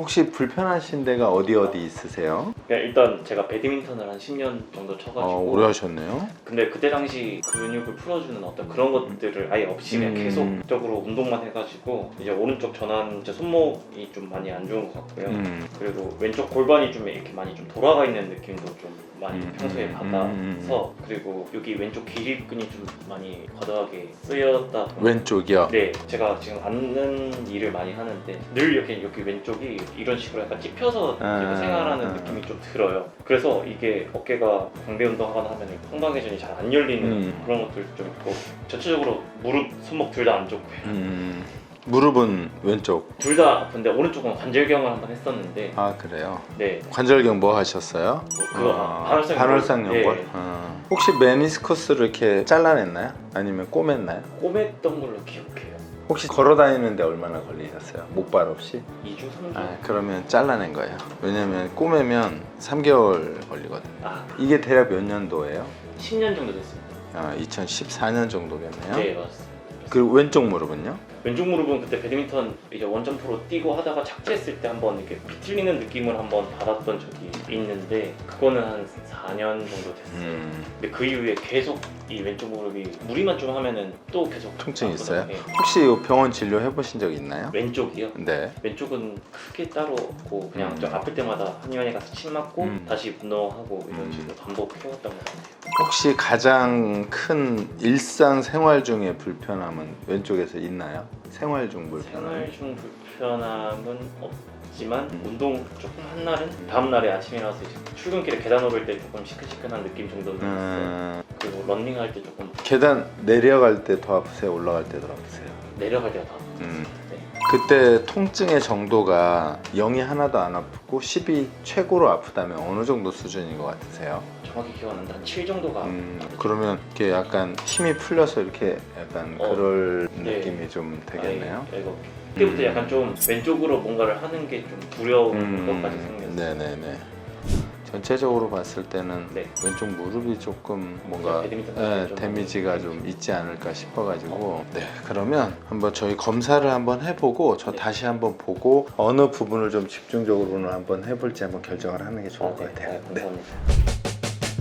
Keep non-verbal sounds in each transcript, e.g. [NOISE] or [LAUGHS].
혹시 불편하신 데가 어디 어디 있으세요? 그냥 일단 제가 배드민턴을 한 10년 정도 쳐가지고 어, 오래 하셨네요. 근데 그때 당시 근육을 풀어주는 어떤 그런 것들을 아예 없이 그냥 음. 계속적으로 운동만 해가지고 이제 오른쪽 전완 제 손목이 좀 많이 안 좋은 것 같고요. 음. 그리고 왼쪽 골반이 좀 이렇게 많이 좀 돌아가 있는 느낌도 좀 많이 음, 평소에 음, 받아서 음, 그리고 여기 왼쪽 기립근이 좀 많이 과도하게 쓰였다 보니 왼쪽이요. 네, 제가 지금 앉는 일을 많이 하는데 늘 이렇게 여기 왼쪽이 이런 식으로 약간 찝혀서 아, 생활하는 아. 느낌이 좀 들어요. 그래서 이게 어깨가 광대 운동하거나 하면 콩방회전이 잘 안 열리는 음. 그런 것들 좀 있고 전체적으로 무릎, 손목 둘 다 안 좋고요. 음. 무릎은 왼쪽. 둘 다 아픈데 오른쪽은 관절경을 한번 했었는데 아 그래요. 네, 관절경 뭐 하셨어요? 뭐 그거 아, 반월상 반월상 연골? 연골. 네. 어. 혹시 메니스커스를 이렇게 잘라냈나요? 아니면 꼬맸나요? 꼬맸던 걸로 기억해요. 혹시 걸어 다니는데 얼마나 걸리셨어요? 목발 없이? 2주, 3주? 아 그러면 잘라낸 거예요. 왜냐면 꼬매면 3개월 걸리거든요. 아, 이게 대략 몇 년도예요? 10년 정도 됐습니다. 아 2014년 정도겠네요. 네, 맞습니다. 그 왼쪽 무릎은요? 왼쪽 무릎은 그때 배드민턴 이제 원점프로 뛰고 하다가 착지했을 때 한번 이렇게 비틀리는 느낌을 한번 받았던 적이 있는데 그거는 한 4년 정도 됐어요. 음. 근데 그 이후에 계속 이 왼쪽 무릎이 무리만 좀 하면은 또 계속 통증이. 있어요? 네. 혹시 이 병원 진료 해 보신 적 있나요? 왼쪽이요? 네. 왼쪽은 크게 따로 없고 그냥 음. 좀 아플 때마다 한의원에 가서 침 맞고 음. 다시 운동하고 이런 음. 식으로 반복해왔던 것 같아요. 혹시 가장 큰 일상 생활 중에 불편함은 왼쪽에서 있나요? 생활 중 불편함. 생활 중 불편함은 없 지만 음. 운동 조금 한 날은 다음 날에 아침에 일어나서 이제 출근길에 계단 오를 때 조금 시큰시큰한 느낌 정도는 있어요. 음, 그리고 런닝할 때 조금 계단 내려갈 때 더 아프세요? 올라갈 때 더 아프세요? 내려갈 때가 더 아파요. 음. 네. 그때 통증의 정도가 0이 하나도 안 아프고 10이 최고로 아프다면 어느 정도 수준인 것 같으세요? 정확히 기억 안 나는데 한 7 정도가 음. 그러면 이렇게 약간 힘이 풀려서 이렇게 약간 어, 그럴 네. 느낌이 좀 되겠네요. 아, 이거 그때부터 음. 약간 좀 왼쪽으로 뭔가를 하는 게 좀 두려운 음, 것까지 생겼어요. 네네네. 전체적으로 봤을 때는 네. 왼쪽 무릎이 조금 뭔가 배드민턴 예, 좀 데미지가 좀 있지 않을까 싶어가지고 네 그러면 한번 저희 검사를 한번 해보고 저 네. 다시 한번 보고 어느 부분을 좀 집중적으로는 한번 해볼지 한번 결정을 하는 게 좋을 아, 것 네. 같아요. 아, 네. 감사합니다.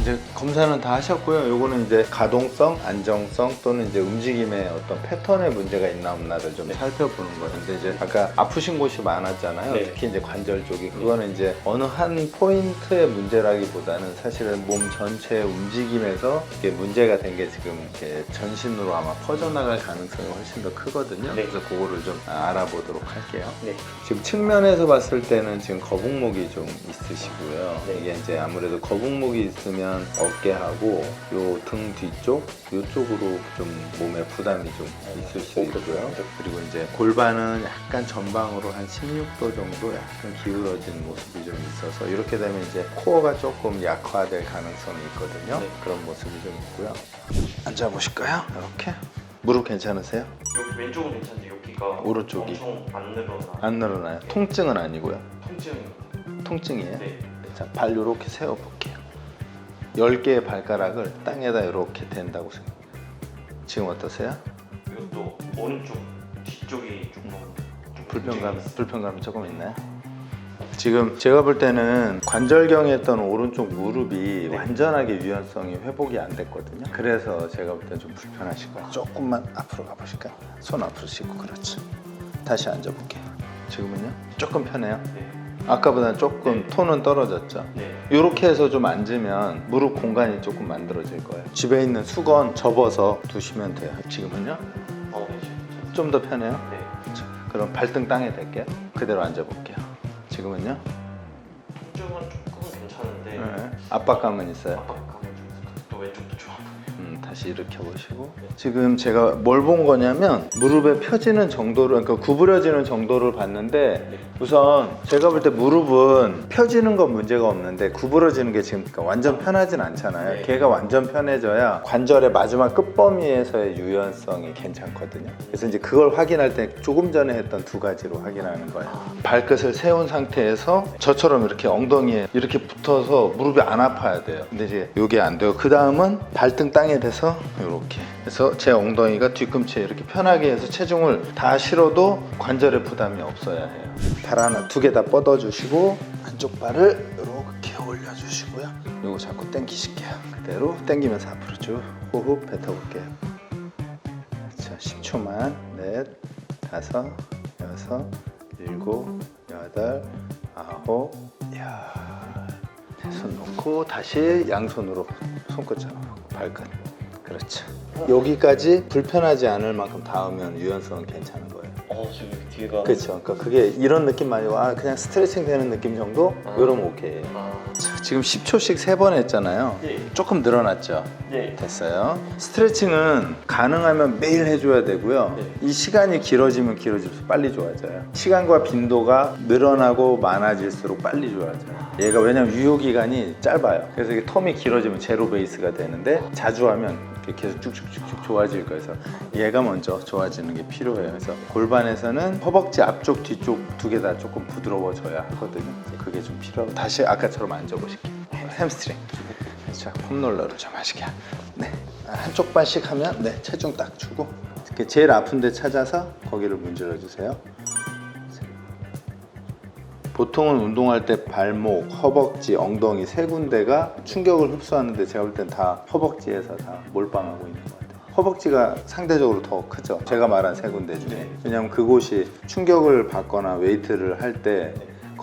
이제 검사는 다 하셨고요. 요거는 이제 가동성, 안정성 또는 이제 움직임의 어떤 패턴에 문제가 있나 없나를 좀 네. 살펴보는 거예요. 근데 이제 아까 아프신 곳이 많았잖아요. 네. 특히 이제 관절 쪽이 그거는 이제 어느 한 포인트의 문제라기보다는 사실은 몸 전체의 움직임에서 이게 문제가 된 게 지금 이렇게 전신으로 아마 퍼져나갈 가능성이 훨씬 더 크거든요. 네. 그래서 그거를 좀 알아보도록 할게요. 네. 지금 측면에서 봤을 때는 지금 거북목이 좀 있으시고요. 네. 이게 이제 아무래도 거북목이 있으면 어깨 하고 요 등 뒤쪽 요쪽으로 좀 몸에 부담이 좀 있을 수 어, 있고요. 그리고 이제 골반은 약간 전방으로 한 16도 정도 약간 기울어진 모습이 좀 있어서 이렇게 되면 이제 코어가 조금 약화될 가능성이 있거든요. 네. 그런 모습이 좀 있고요. 앉아 보실까요? 이렇게 무릎 괜찮으세요? 여기 왼쪽은 괜찮은데 여기가 오른쪽이. 엄청 안 늘어나. 안 늘어나요? 통증은 아니고요. 통증. 통증이에요. 네. 자, 발 이렇게 세워 볼게요. 10개의 발가락을 땅에다 이렇게 댄다고 생각. 지금 어떠세요? 이것도 오른쪽 뒤쪽이 조금 좀 불편감 있어요. 불편감이 조금 있나요? 지금 제가 볼 때는 관절경에 있던 오른쪽 무릎이 네. 완전하게 유연성이 회복이 안 됐거든요. 그래서 제가 볼때좀 불편하실 거예요. 조금만 앞으로 가보실까요? 손 앞으로 씻고 그렇죠. 다시 앉아볼게요. 지금은요? 조금 편해요. 네. 아까보다는 조금 네. 톤은 떨어졌죠. 네. 이렇게 해서 좀 앉으면 무릎 공간이 조금 만들어질 거예요. 집에 있는 수건 접어서 두시면 돼요. 지금은요? 어, 네. 괜찮습니다. 좀더 편해요. 네. 자, 그럼 발등 땅에 댈게요. 그대로 앉아볼게요. 지금은요? 통증은 조금 괜찮은데 네. 압박감은 있어요. 압박감은 좀 있어요. 또 왼쪽도 좋아 다시 일으켜 보시고 지금 제가 뭘 본 거냐면 무릎에 펴지는 정도를 그러니까 구부려지는 정도를 봤는데 네. 우선 제가 볼 때 무릎은 펴지는 건 문제가 없는데 구부러지는 게 지금 그러니까 완전 편하진 않잖아요. 네. 걔가 완전 편해져야 관절의 마지막 끝범위에서의 유연성이 괜찮거든요. 그래서 이제 그걸 확인할 때 조금 전에 했던 두 가지로 확인하는 거예요. 발끝을 세운 상태에서 저처럼 이렇게 엉덩이에 이렇게 붙어서 무릎이 안 아파야 돼요. 근데 이제 이게 안 돼요. 그 다음은 발등 땅에 대서 해서 이렇게 해서 제 엉덩이가 뒤꿈치에 이렇게 편하게 해서 체중을 다 실어도 관절에 부담이 없어야 해요. 발 하나 두 개 다 뻗어 주시고 한쪽 발을 이렇게 올려 주시고요. 요거 자꾸 당기실게요. 그대로 당기면서 앞으로 쭉 호흡 뱉어 볼게요. 자, 10초만. 넷, 다섯, 여섯, 일곱, 여덟, 아홉, 열. 손 놓고 다시 양손으로 손끝 잡아보고 발끝. 그렇죠. 여기까지 불편하지 않을 만큼 닿으면 유연성은 괜찮은 거예요. 어 지금 뒤가 그렇죠. 그러니까 그게 이런 느낌 말고 아, 그냥 스트레칭 되는 느낌 정도? 아. 이러면 오케이. 아, 자, 지금 10초씩 세번 했잖아요. 네. 조금 늘어났죠. 네. 됐어요. 스트레칭은 가능하면 매일 해줘야 되고요. 네. 이 시간이 길어지면 길어질수록 빨리 좋아져요. 시간과 빈도가 늘어나고 많아질수록 빨리 좋아져요. 얘가 왜냐면 유효 기간이 짧아요. 그래서 이게 텀이 길어지면 제로 베이스가 되는데 자주 하면 이렇게 계속 쭉쭉쭉쭉 좋아질 거예요. 그래서 얘가 먼저 좋아지는 게 필요해요. 그래서 골반에서는 허벅지 앞쪽 뒤쪽 두 개 다 조금 부드러워져야 하거든요. 그게 좀 필요하고 다시 아까처럼 앉아보실게요. 햄스트링. 자, 폼롤러를 좀 하시게. 네. 한쪽 발씩 하면 네, 체중 딱 주고 이렇게 제일 아픈 데 찾아서 거기를 문질러 주세요. 보통은 운동할 때 발목, 허벅지, 엉덩이 세 군데가 충격을 흡수하는데 제가 볼 땐 다 허벅지에서 다 몰빵하고 있는 것 같아요. 허벅지가 상대적으로 더 크죠. 제가 말한 세 군데 중에. 왜냐하면 그곳이 충격을 받거나 웨이트를 할 때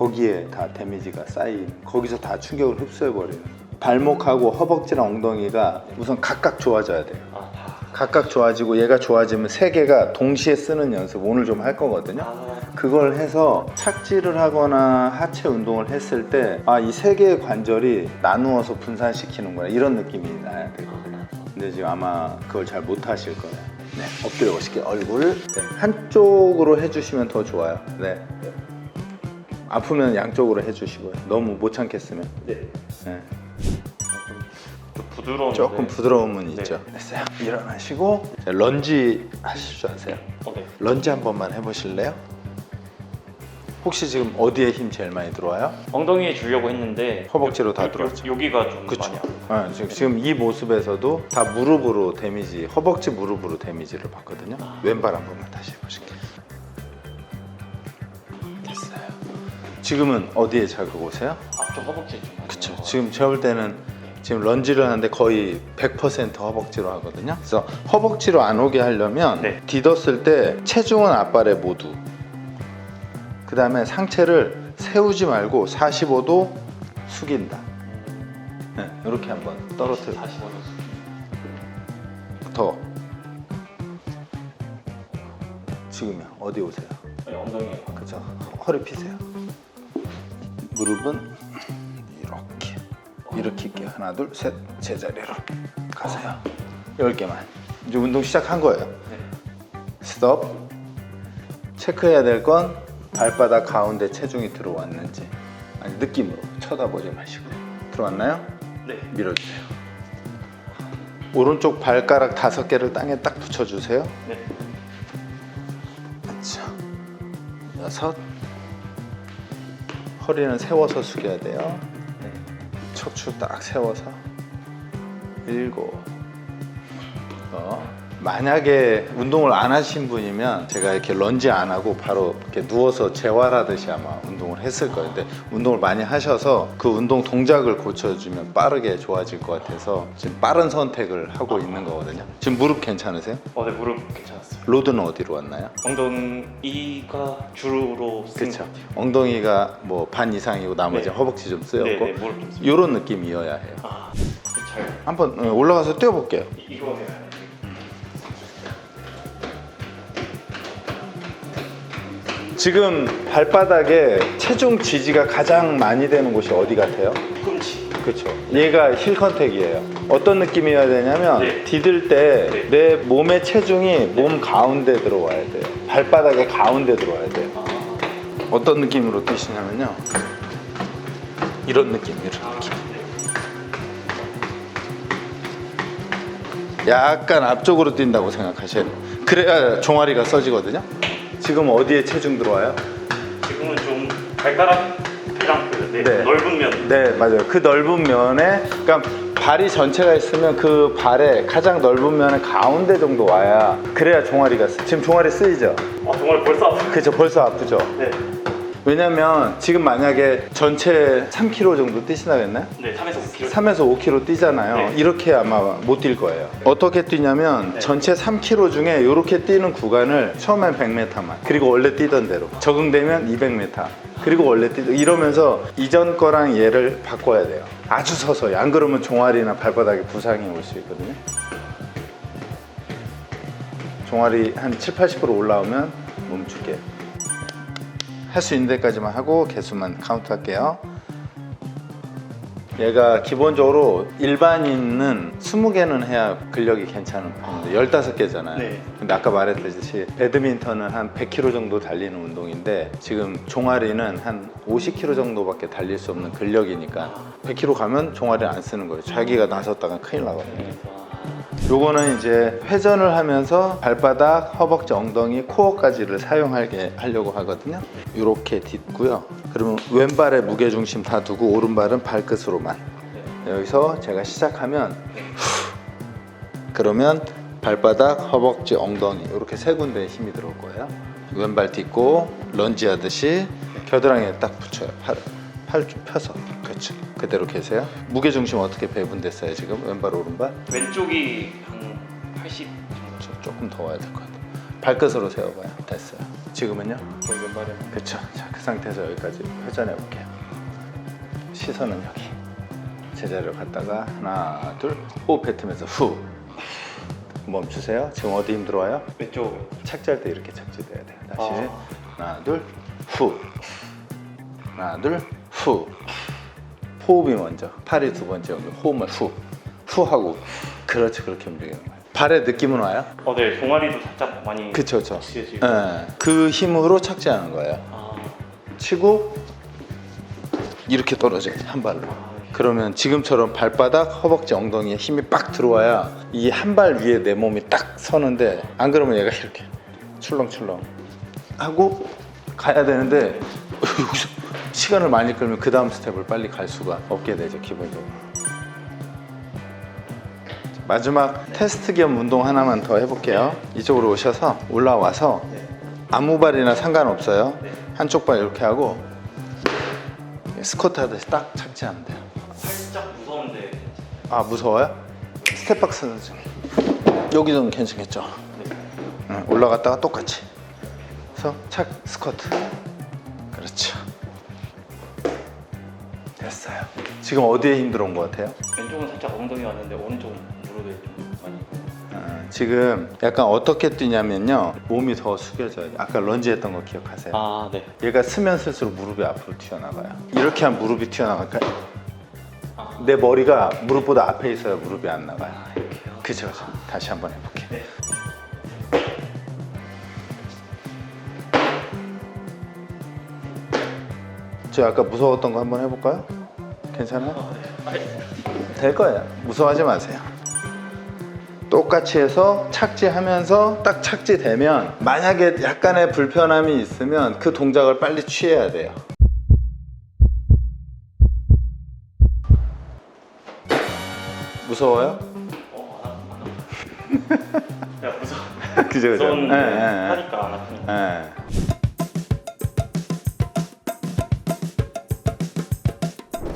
거기에 다 데미지가 쌓인, 거기서 다 충격을 흡수해버리는. 발목하고 허벅지랑 엉덩이가 우선 각각 좋아져야 돼요. 아, 각각 좋아지고 얘가 좋아지면 세 개가 동시에 쓰는 연습 오늘 좀 할 거거든요. 아, 그걸 해서 착지를 하거나 하체 운동을 했을 때 아 이 세 개의 관절이 나누어서 분산시키는구나 이런 느낌이 나야 되거든요. 근데 지금 아마 그걸 잘 못 하실 거예요. 네, 엎드려 보실게요. 얼굴 네, 한쪽으로 해주시면 더 좋아요. 네. 아프면 양쪽으로 해주시고요. 너무 못 참겠으면 네. 네. 좀 부드러운. 조금 부드러움은 네. 있죠. 됐어요. 일어나시고 자, 런지 하실 줄 아세요? 어, 네. 런지 한 번만 해보실래요? 혹시 지금 어디에 힘 제일 많이 들어와요? 엉덩이에 주려고 했는데 허벅지로 다 요- 요- 들어왔죠. 여기가 좀 그쵸. 많이 아파요. 아, 지금, 지금 이 모습에서도 다 무릎으로 데미지, 허벅지 무릎으로 데미지를 받거든요. 왼발 한 번만 다시 해보실게요. 지금은 어디에 자극 오세요? 앞쪽 허벅지 좀 많이 그쵸. 나와요. 지금 제가 볼 때는 지금 런지를 하는데 거의 100% 허벅지로 하거든요. 그래서 허벅지로 안 오게 하려면 네. 디뎠을 때 체중은 앞발에 모두. 그 다음에 상체를 세우지 말고 45도 숙인다. 네, 이렇게 한번 떨어뜨려. 다시 보여주세요. 더. 지금요. 어디 오세요? 네, 엉덩이에 그죠? 허리 피세요. 무릎은 이렇게 일으킬게요. 하나, 둘, 셋. 제자리로 가세요. 열 개만. 이제 운동 시작한 거예요. 네. 스톱. 체크해야 될 건 발바닥 가운데 체중이 들어왔는지. 아니 느낌으로 쳐다보지 마시고 들어왔나요? 네. 밀어주세요. 오른쪽 발가락 다섯 개를 땅에 딱 붙여주세요. 네. 그렇죠. 여섯. 허리는 세워서 숙여야 돼요. 네. 척추 딱 세워서. 일곱. 어. 만약에 운동을 안 하신 분이면 제가 이렇게 런지 안 하고 바로 이렇게 누워서 재활하듯이 아마 운동을 했을 거예요. 근데 운동을 많이 하셔서 그 운동 동작을 고쳐주면 빠르게 좋아질 것 같아서 지금 빠른 선택을 하고 있는 거거든요. 지금 무릎 괜찮으세요? 어, 네 무릎 괜찮았어요. 로드는 어디로 왔나요? 엉덩이가 주로 쓴 그렇죠. 것 같아요. 엉덩이가 뭐 반 이상이고 나머지 네. 허벅지 좀 네, 쓰였고 네, 무릎 좀. 쓰- 이런 느낌이어야 해요. 아, 잘 한번 어, 올라가서 뛰어볼게요. 이- 이거 해요. 지금 발바닥에 체중 지지가 가장 많이 되는 곳이 어디 같아요? 뒤꿈치. 그렇죠. 얘가 힐 컨택이에요. 어떤 느낌이어야 되냐면 네. 디딜 때 네. 내 몸의 체중이 몸 가운데 들어와야 돼요. 발바닥의 가운데 들어와야 돼요. 아, 어떤 느낌으로 뛰시냐면요. 이런 느낌, 이런 느낌. 약간 앞쪽으로 뛴다고 생각하셔야 돼요. 그래야 종아리가 써지거든요. 지금 어디에 체중 들어와요? 지금은 좀 발가락이랑 그 네, 네. 넓은 면. 네, 맞아요. 그 넓은 면에, 그러니까 발이 전체가 있으면 그 발에 가장 넓은 면의 가운데 정도 와야 그래야 종아리가 쓰. 지금 종아리 쓰이죠? 아 정말 벌써 아프 그죠 벌써 아프죠? 네. 왜냐면 지금 만약에 전체 3kg 정도 뛰시나 그랬나요? 네 3에서 5kg 3에서 5kg 뛰잖아요. 네. 이렇게 아마 못 뛸 거예요. 어떻게 뛰냐면 네. 전체 3kg 중에 이렇게 뛰는 구간을 처음엔 100m만 그리고 원래 뛰던 대로 적응되면 200m 그리고 원래 뛰던 이러면서 이전 거랑 얘를 바꿔야 돼요. 아주 서서히 안 그러면 종아리나 발바닥에 부상이 올 수 있거든요. 종아리 한 7, 80% 올라오면 멈출게요. 할 수 있는 데까지만 하고 개수만 카운트 할게요. 얘가 기본적으로 일반인은 20개는 해야 근력이 괜찮은 편인데 15개잖아요. 네. 근데 아까 말했듯이 배드민턴은 한 100km 정도 달리는 운동인데 지금 종아리는 한 50km 정도밖에 달릴 수 없는 근력이니까 100km 가면 종아리를 안 쓰는 거예요. 자기가 나섰다가 큰일 나거든요. 요거는 이제 회전을 하면서 발바닥, 허벅지, 엉덩이, 코어까지를 사용하게 하려고 하거든요. 이렇게 딛고요. 그러면 왼발에 무게 중심 다 두고 오른발은 발끝으로만. 여기서 제가 시작하면 후, 그러면 발바닥, 허벅지, 엉덩이 이렇게 세 군데에 힘이 들어올 거예요. 왼발 딛고 런지 하듯이 겨드랑이에 딱 붙여요. 팔, 팔좀 펴서. 그렇죠. 그대로 계세요. 무게 중심 어떻게 배분됐어요 지금? 왼발, 오른발? 왼쪽이 한 80 정도 저 조금 더 와야 될 것 같아요. 발끝으로 세워봐요. 됐어요. 지금은요? 거의 왼발에 그쵸. 자, 그 상태에서 여기까지 회전해 볼게요. 시선은 여기. 제자리로 갔다가 하나, 둘, 호흡 뱉으면서 후. 멈추세요. 지금 어디 힘들어요? 왼쪽 착지할 때 이렇게 착지돼야 돼요. 다시 아. 하나, 둘, 후. 하나, 둘, 후. 호흡이 먼저. 팔이 두 번째 여기 호흡만 후. 후 하고. 그렇지 그렇게 움직이는 거예요. 발의 느낌은 와요? 어, 네 동아리도 살짝 많이 그쵸, 그쵸. 지금 예, 그 힘으로 착지하는 거예요. 아, 치고 이렇게 떨어져요 한 발로. 그러면 지금처럼 발바닥, 허벅지, 엉덩이에 힘이 빡 들어와야 이 한 발 위에 내 몸이 딱 서는데 안 그러면 얘가 이렇게 출렁출렁 하고 가야 되는데 [LAUGHS] 여기서 시간을 많이 끌면 그 다음 스텝을 빨리 갈 수가 없게 되죠 기본적으로. 마지막 테스트 겸 운동 하나만 더 해볼게요. 이쪽으로 오셔서 올라와서 아무 발이나 상관없어요. 한쪽 발 이렇게 하고 스쿼트 하듯이 딱 착지하면 돼요. 살짝 무서운데 아 무서워요? 스텝박스는 좀 여기는 괜찮겠죠? 응, 올라갔다가 똑같이 그래서 착 스쿼트 그렇죠 됐어요 지금 어디에 힘 들어온 것 같아요? 왼쪽은 살짝 엉덩이 왔는데 오른쪽은 무릎에 좀 많이 어, 지금 약간 어떻게 뛰냐면요 몸이 더 숙여져요 아까 런지 했던 거 기억하세요? 아, 네. 얘가 쓰면 쓸수록 무릎이 앞으로 튀어나가요 이렇게 하면 무릎이 튀어나가니까 아, 내 머리가 무릎보다 앞에 있어야 무릎이 안 나가요 아, 이렇게요. 그죠 다시 한번 해볼게요 네. 저 아까 무서웠던 거 한번 해볼까요? 아, 네. 아, 네. 될 거예요. 무서워하지 마세요. 똑같이 해서 착지하면서 딱 착지되면 만약에 약간의 불편함이 있으면 그 동작을 빨리 취해야 돼요. 무서워요? 어. 야, 무서워. [LAUGHS] 그죠 그죠. 무서운데 예, 예, 예. 하니까 안 아프니까. 예.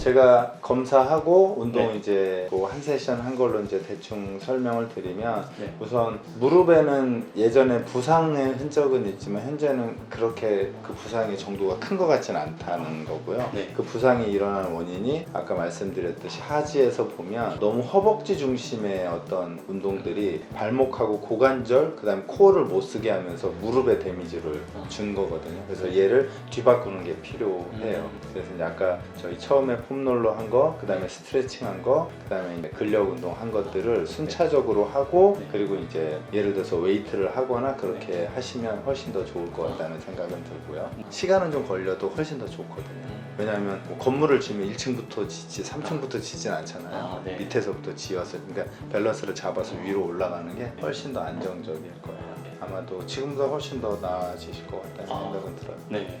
제가 검사하고 운동 네. 이제 그한 세션 한 걸로 이제 대충 설명을 드리면 네. 우선 무릎에는 예전에 부상의 흔적은 있지만 현재는 그렇게 그 부상의 정도가 큰 것 같지는 않다는 거고요. 네. 그 부상이 일어나는 원인이 아까 말씀드렸듯이 하지에서 보면 너무 허벅지 중심의 어떤 운동들이 발목하고 고관절 그다음에 코어를 못 쓰게 하면서 무릎에 데미지를 준 거거든요. 그래서 얘를 뒤바꾸는 게 필요해요. 그래서 이제 아까 저희 처음에 폼롤러 한 거, 그 다음에 스트레칭 한 거, 그 다음에 이제 근력 운동 한 것들을 순차적으로 하고 네. 그리고 이제 예를 들어서 웨이트를 하거나 그렇게 하시면 훨씬 더 좋을 것 같다는 생각은 들고요. 시간은 좀 걸려도 훨씬 더 좋거든요. 왜냐하면 뭐 건물을 지면 1층부터 지지, 3층부터 지진 않잖아요. 아, 네. 밑에서부터 지어서 그러니까 밸런스를 잡아서 위로 올라가는 게 훨씬 더 안정적일 거예요. 아마도 지금보다 훨씬 더 나아지실 것 같다는 아. 생각은 들어요. 네.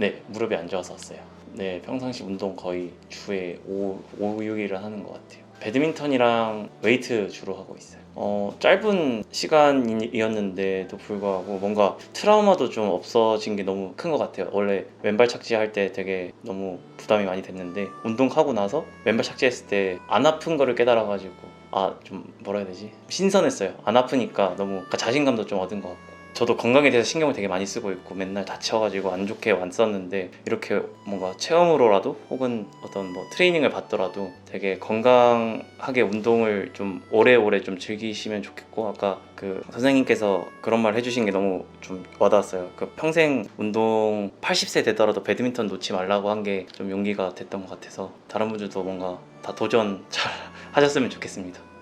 네, 무릎이 안 좋아서 왔어요. 네, 평상시 운동 거의 주에 5, 5 6일을 하는 것 같아요. 배드민턴이랑 웨이트 주로 하고 있어요. 어, 짧은 시간이었는데도 불구하고 뭔가 트라우마도 좀 없어진 게 너무 큰 것 같아요. 원래 왼발 착지할 때 되게 너무 부담이 많이 됐는데 운동하고 나서 왼발 착지했을 때 안 아픈 거를 깨달아가지고 아 좀 뭐라 해야 되지 신선했어요. 안 아프니까 너무 그러니까 자신감도 좀 얻은 것 같고 저도 건강에 대해서 신경을 되게 많이 쓰고 있고 맨날 다쳐가지고 안 좋게 왔었는데 이렇게 뭔가 체험으로라도 혹은 어떤 뭐 트레이닝을 받더라도 되게 건강하게 운동을 좀 오래오래 좀 즐기시면 좋겠고 아까 그 선생님께서 그런 말 해주신 게 너무 좀 와닿았어요. 그 평생 운동 80세 되더라도 배드민턴 놓지 말라고 한 게 좀 용기가 됐던 것 같아서 다른 분들도 뭔가 다 도전 잘 [LAUGHS] 하셨으면 좋겠습니다.